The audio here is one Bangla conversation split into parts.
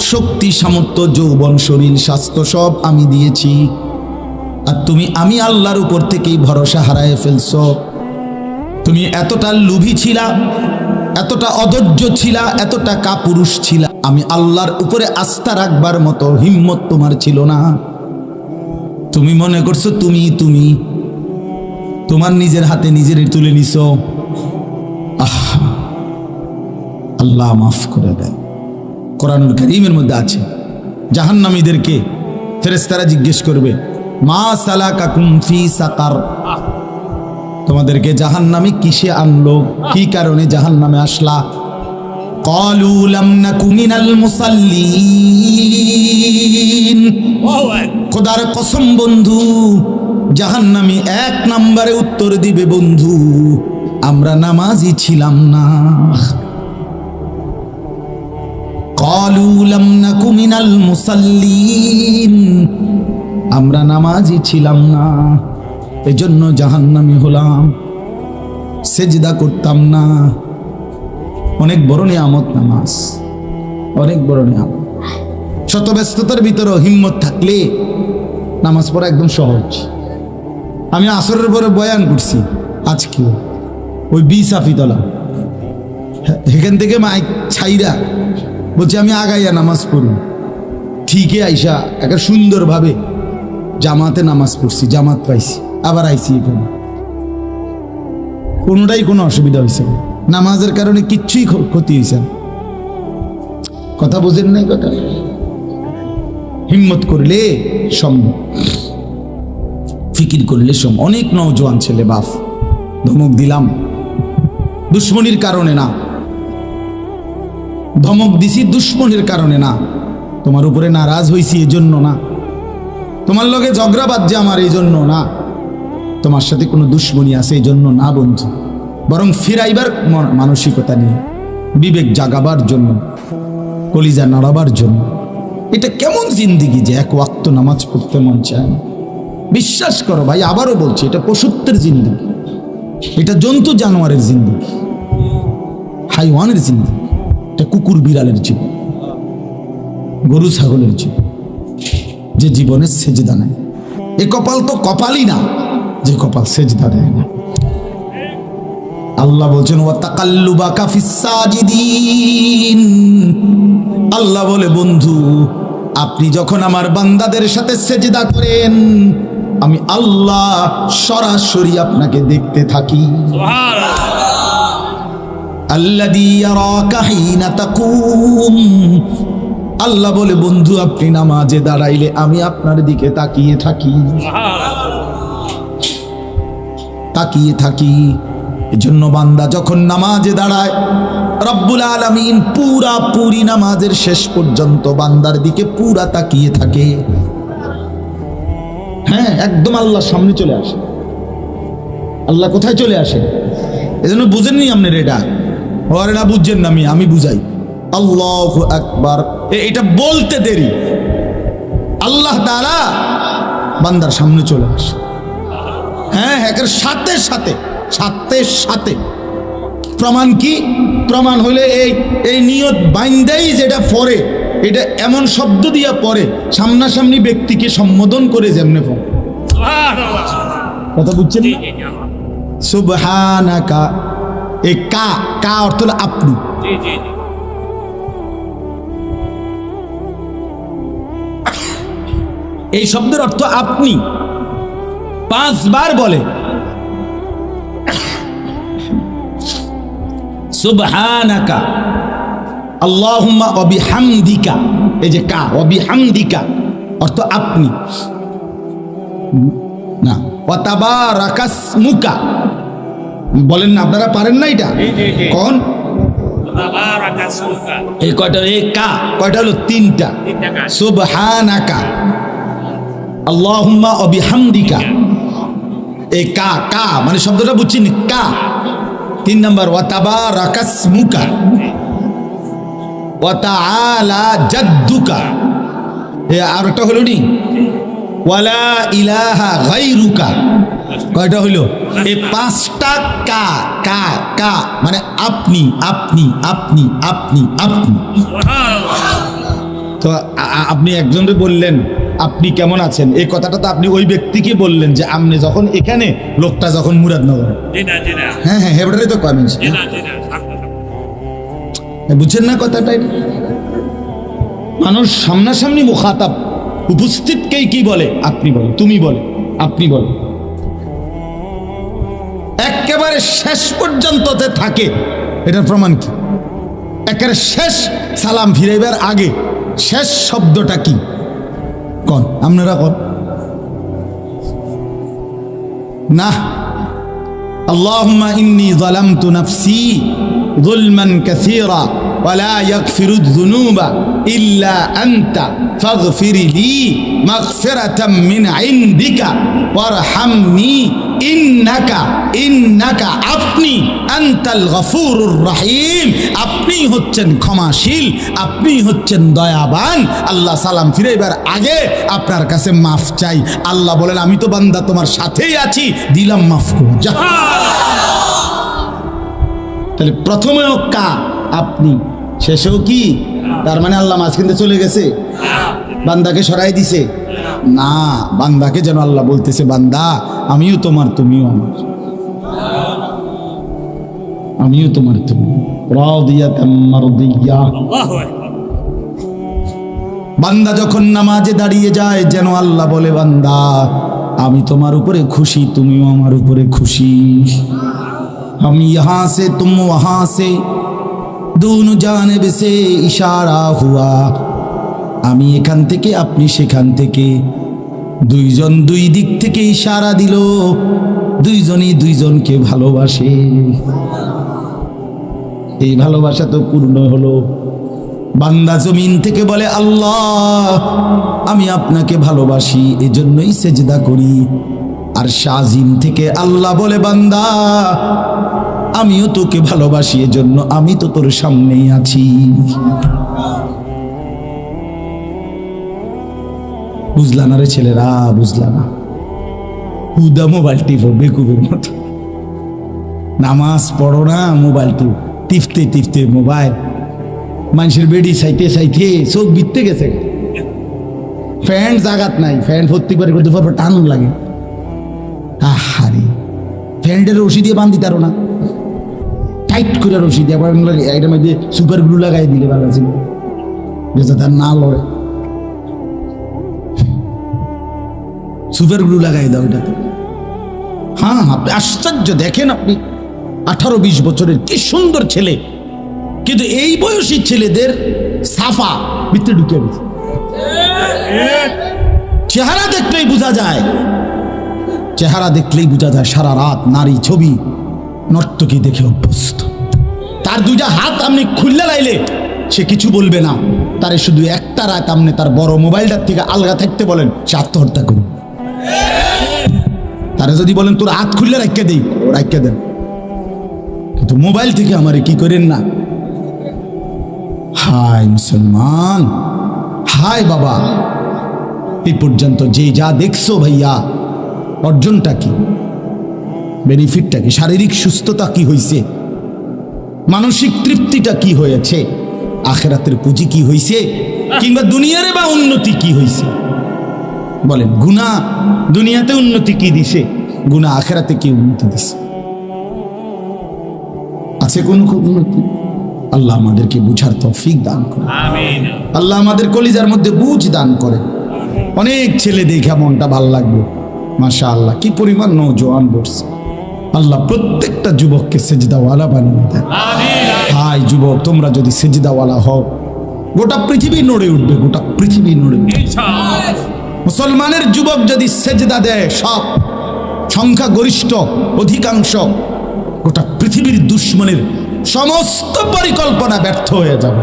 শক্তি, সামর্থ্য, যৌবন, শরীর, স্বাস্থ্য সব আমি দিয়েছি। আর তুমি, আমি আল্লাহর উপর থেকেই ভরসা হারায় ফেলছ। তুমি এতটা লুভি ছিলা, এতটা অধৈর্য ছিলা, এতটা কাপুরুষ ছিলা। আমি আল্লাহর উপরে আস্থা রাখবার মতো হিম্মত তোমার ছিল না। তুমি মনে করছ, তুমি তুমি। তোমার নিজের হাতে নিজের তুলে নিছ। আহ, আল্লাহ মাফ করে দেয়। কোরআনুল করিমের মধ্যে আছে। জাহান্নামীদেরকে ফেরেস্তারা জিজ্ঞেস করবে, মা সালা কাকুমফি সাকার? তোমাদেরকে জাহান নামে কিসে আনলো? কি কারণে জাহান নামে আসলা কসম বন্ধু, জাহান্নামি এক নাম্বারে উত্তর দিবে বন্ধু, আমরা নামাজি ছিলাম না। মিনাল মুসাল্লিন। আমরা নামাজি ছিলাম না, এজন্য জাহান্নামি হলাম, সেজদা করতাম না। অনেক বড় নিয়ামত নামাজ, অনেক বড় নিয়ামত। শত ব্যস্ততার ভিতরেও হিম্মত থাকলে নামাজ পড়া একদম সহজ। আমি আসরের পরে বয়ান করছি, আজকেও। ওই বি সাফিতলা এখান থেকে মাইক ছাইরা বলছি, আমি আগাইয়া নামাজ পড়ব। ঠিকই আইসা একটা সুন্দরভাবে জামাতে নামাজ পড়ছি, জামাত পাইছি, আবার আইসি এখানে কোনোটাই কোনো অসুবিধা হয়েছে নামাজের কারণে কিচ্ছুই ক্ষতি হয়েছে কথা বোঝেন নাই কথা? হিম্মত করলে সম্ভব। ফিকির করলে সম্ভব। অনেক নওজোয়ান ছেলে, বাপ, ধমক দিলাম। দুশ্মনির কারণে না। ধমক দিছি দুশ্মনের কারণে না। তোমার উপরে নারাজ হইছি এজন্য না। তোমার লগে ঝগড়া বাজছে আমার এই জন্য না। তোমার সাথে কোনো দুশ্মনী আছে এই জন্য না বন্ধু। বরং ফিরাইবার মানসিকতা নিয়ে, বিবেক জাগাবার জন্য, কলিজা নাড়াবার জন্য। এটা কেমন জিন্দিগি যে এক ওয়াক্ত নামাজ পড়তে মন চায় না। বিশ্বাস করো ভাই, আবারও বলছি, এটা পশুত্বের জিন্দিগি। এটা জন্তু জানোয়ারের জিন্দিগি। হাইওয়ানের জিন্দিগি। এটা কুকুর বিড়ালের জীবন। গরু ছাগলের জীবন যে জীবনে সেজদা নেয়। এ কপাল তো কপালই না, যে কপাল সেজদা দেয় না। আল্লাহ বলছেন আল্লাহ বলে, বন্ধু, আপনি যখন আমার বান্দাদের সাথে সেজদা করেন, আমি আল্লাহ সরাসরি আপনাকে দেখতে থাকি। তাকুম। আল্লাহ বলে, বন্ধু, আপনি নামাজে দাঁড়াইলে আমি আপনার দিকে তাকিয়ে থাকি। তাকিয়ে থাকি। এজন্য বান্দা যখন নামাজে দাঁড়ায়, রব্বুল আলামিন পুরা পুরি নামাজের শেষ পর্যন্ত বান্দার দিকে পুরা তাকিয়ে থাকে। হ্যাঁ একদম আল্লাহ সামনে চলে আসে। আল্লাহ কোথায় চলে আসে? এজন্য বুঝেননি আপনার এটা? ওরে বুঝছেন না আমি আমি বুঝাই। আল্লাহ একবার এটা বলতে দেরি। আল্লাহ তারা বান্দার সামনে চলে আসে। হ্যাঁ হ্যাঁ একের সাথে সাথে সাথে সাথে। প্রমাণ কি? প্রমাণ হলে এই এই নিয়ত বাইন্দাই যেটা পড়ে এটা এমন শব্দ দিয়া পরে সামনাসামনি ব্যক্তিকে সম্বোধন করে যেমনে কথা বুঝছেন? সুবহানাকা। এ কা কা অর্থ হলো আপনি। এই শব্দের অর্থ আপনি। পাঁচবার বলে। সুবহানাকা। আল্লাহুম্মা অবিহামদিকা এই যে কা অবিহামদিকা অর্থ আপনি। না ওয়াতাবারাকাসমুকা। বলেন না আপনারা পারেন না এটা? কোন এই কয়টা? এই কা কয়টা হলো তিনটা? সুবহানাকা। আল্লাহুম্মা অবিহামদিকা এই কা কা মানে শব্দটা বুঝছেন? কা। তিন নম্বর ওয়াতাবা রাকাসমুকা ওয়াতাআলা জাদ্দুকা। এ আর একটা হলো নি? ওয়ালা ইলাহা গাইরুকা কয়টা হইল এই পাঁচটা কা কা কা মানে আপনি আপনি আপনি আপনি আপনি। তো আপনি একজনকে বললেন আপনি কেমন আছেন? এই কথাটা তো আপনি ওই ব্যক্তিকে বললেন যে আপনি যখন এখানে লোকটা যখন মুরাদনগর। হ্যাঁ হ্যাঁ হেবড়ারই তো কমেন। বুঝছেন না কথাটা? এটা? মানুষ সামনাসামনি মুখাতাব। উপস্থিতকেই কি বলে? আপনি বলে তুমি বলে আপনি বলে একেবারে শেষ পর্যন্ত থাকে এটার প্রমাণ কি? একেবারে শেষ সালাম ফিরাইবার আগে শেষ শব্দটা কি? কন আপনারা কন না اللهم إني ظلمت نفسي ظلما كثيرا আপনি হচ্ছেন ক্ষমাশীল, আপনি হচ্ছেন দয়াবান। আল্লাহ সালাম ফিরে এবার আগে আপনার কাছে মাফ চাই। আল্লাহ বলেন, আমি তো বান্দা, তোমার সাথেই আছি। দিলাম মাফ করো। যা তাহলে প্রথমেও কা আপনি। শেষেও কি? তার মানে আল্লাহ মাঝখানে চলে গেছে? বান্দাকে সরাই দিছে? না। বান্দাকে যেন আল্লাহ বলতেছে বান্দা আমিও তোমার তুমিও আমার। আমিও তোমার তুমি। বান্দা যখন নামাজে দাঁড়িয়ে যায় যেন আল্লাহ বলে বান্দা আমি তোমার উপরে খুশি তুমিও আমার উপরে খুশি। আমি ইহা সে তুম সে। দুনো জানেব সে ইশারা হুয়া। আমি এখান থেকে, আপনি সেখান থেকে। দুইজন দুই দিক থেকে ইশারা দিল। দুইজনই দুইজনকে ভালোবাসে। এই ভালোবাসা তো পূর্ণ হলো। বান্দা জমিন থেকে বলে, আল্লাহ, আমি আপনাকে ভালোবাসি, এজন্যই সেজদা করি। আর শাজিম থেকে আল্লাহ বলে, বান্দা আমিও তোকে ভালোবাসি, এজন্য আমি তো তোর সামনেই আছি। বুঝলা না রে ছেলেরা, বুঝলা না। হুদা মোবাইল টিপো, বেকুবের মতো। নামাজ পড়ো না, মোবাইল টিপ। টিপতে টিপতে মোবাইল। মানুষের বেডি সাইতে সাইতে চোখ বিত্তে গেছে। ফ্যান জাগাত নাই, ফ্যান ভর্তি করে করতে পারব টান লাগে। আহারে, ফ্যানটার রশি দিয়ে বান্ধি তারো না। টাইট করে রশি দিয়ে আবার মধ্যে সুপার গ্লু লাগাই দিলে ভালো ছিল। যাতে না লড়ে। সুপার গ্লু লাগাই দাও এটাতে। হ্যাঁ আপনি আশ্চর্য, দেখেন আপনি। আঠারো বিশ বছরের কি সুন্দর ছেলে। কিন্তু এই বয়সী ছেলেদের সাফা ভিতরে ঢুকে গেছে। চেহারা দেখলেই বোঝা যায়। চেহারা দেখলেই বোঝা যায় সারা রাত নারী ছবি। নর্তকী দেখে অভ্যস্ত। তার দুইটা হাত আপনি খুললে লাইলে সে কিছু বলবে না। তারে শুধু একটা রাত আপনি তার বড় মোবাইলটার থেকে আলগা থাকতে বলেন, সে আত্মহত্যা করুন তারা যদি বলেন, তোর হাত খুললে রাখিয়ে দেই রাখিয়ে দেন কিন্তু মোবাইল থেকে আমারে কি করেন না? হায় মুসলমান, হায় বাবা। এই পর্যন্ত যে যা দেখছ ভাইয়া, অর্জনটা কি? বেনিফিটটা কি? শারীরিক সুস্থতা কি হয়েছে মানসিক তৃপ্তিটা কি হয়েছে? আখেরাতের পুঁজি কি হয়েছে কিংবা দুনিয়ারে বা উন্নতি কি হয়েছে বলেন গুণা দুনিয়াতে উন্নতি কি দিছে? গুণা আখেরাতে কি উন্নতি দিছে? আছে কোন উন্নতি? আল্লাহ আমাদেরকে বুঝার তৌফিক দান করে আল্লাহ আমাদের কলিজার মধ্যে বুঝ দান করে অনেক ছেলে দেখে মনটা ভালো লাগবে। মাশা আল্লাহ কি পরিমাণ নৌজওয়ান বসছে। আল্লাহ প্রত্যেকটা যুবককে সেজদাওয়ালা বানিয়ে দেয় হাই যুবক, তোমরা যদি সেজদাওয়ালা হও, গোটা পৃথিবী নড়ে উঠবে, গোটা পৃথিবী নড়ে উঠবে। মুসলমানের যুবক যদি সেজদা দেয়, সব সংখ্যা গরিষ্ঠ, অধিকাংশ, গোটা পৃথিবীর দুশ্মনের সমস্ত পরিকল্পনা ব্যর্থ হয়ে যাবে।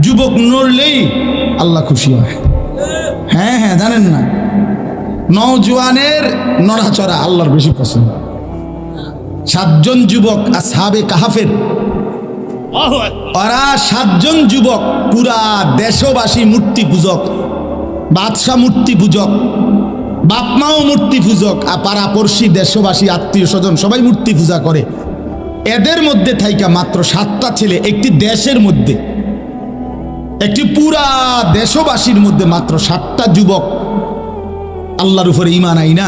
যুবক নড়লেই আল্লাহ খুশি হয়। হ্যাঁ হ্যাঁ জানেন না। নওজোয়ানের নড়াচড়া আল্লাহর বেশি পছন্দ। সাতজন যুবক আর সাবে কাহাফের ওরা সাতজন যুবক পুরা দেশবাসী মূর্তি পূজক বাদশাহ মূর্তি পূজক বাপমাও মূর্তি পূজক আর পাড়াপড়শি দেশবাসী আত্মীয় স্বজন সবাই মূর্তি পূজা করে। এদের মধ্যে থাইকা মাত্র সাতটা ছেলে একটি দেশের মধ্যে। একটি পুরা দেশবাসীর মধ্যে মাত্র সাতটা যুবক আল্লাহর উপরে ইমান আইনা।